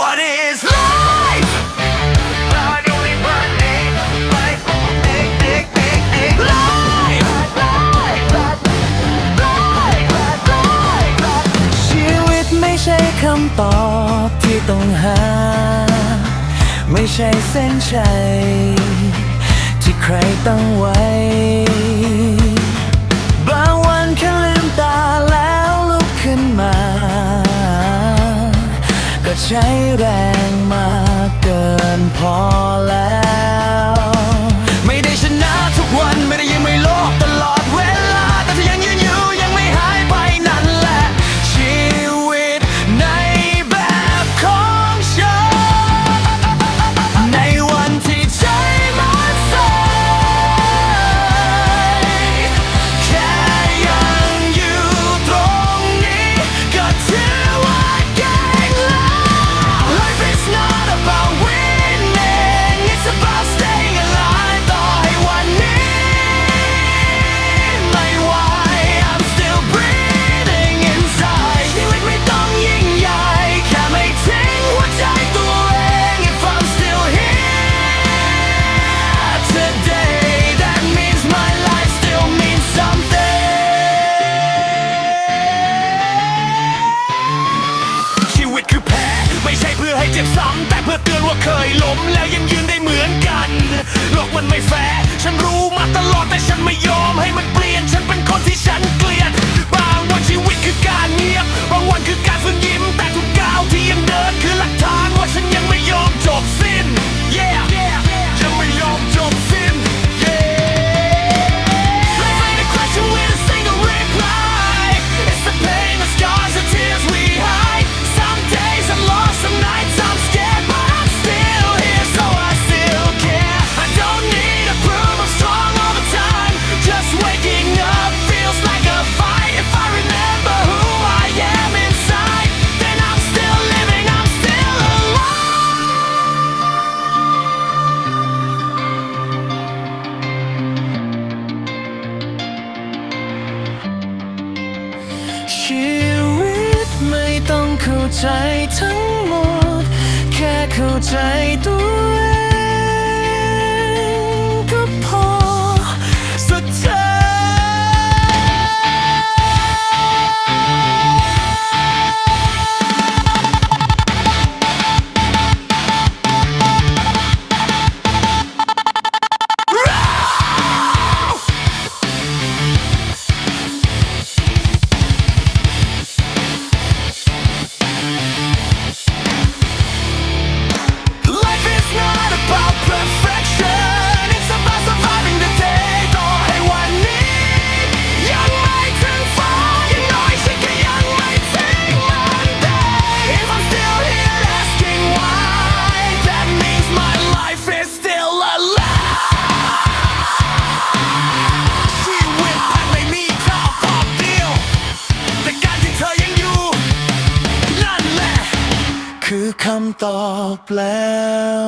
What is life? Life only one day. Life only day, day, day, day. Life, life, life, life, life, life, life. ชีวิตไม่ใช่คำตอบที่ต้องหา ไม่ใช่เส้นชัยที่ใครตั้งไว้ ใช้แรงมากเกินพอแล้วือนว่าเคยล้มแล้วยังยืนได้เหมือนกันโลกมันไม่แฟร์ฉันรู้มาตลอดแต่ฉันไม่ยอมให้มันเปลี่ยนฉัน เข้าใจทั้งหมด แค่เข้าใจตัว คือคำตอบแล้ว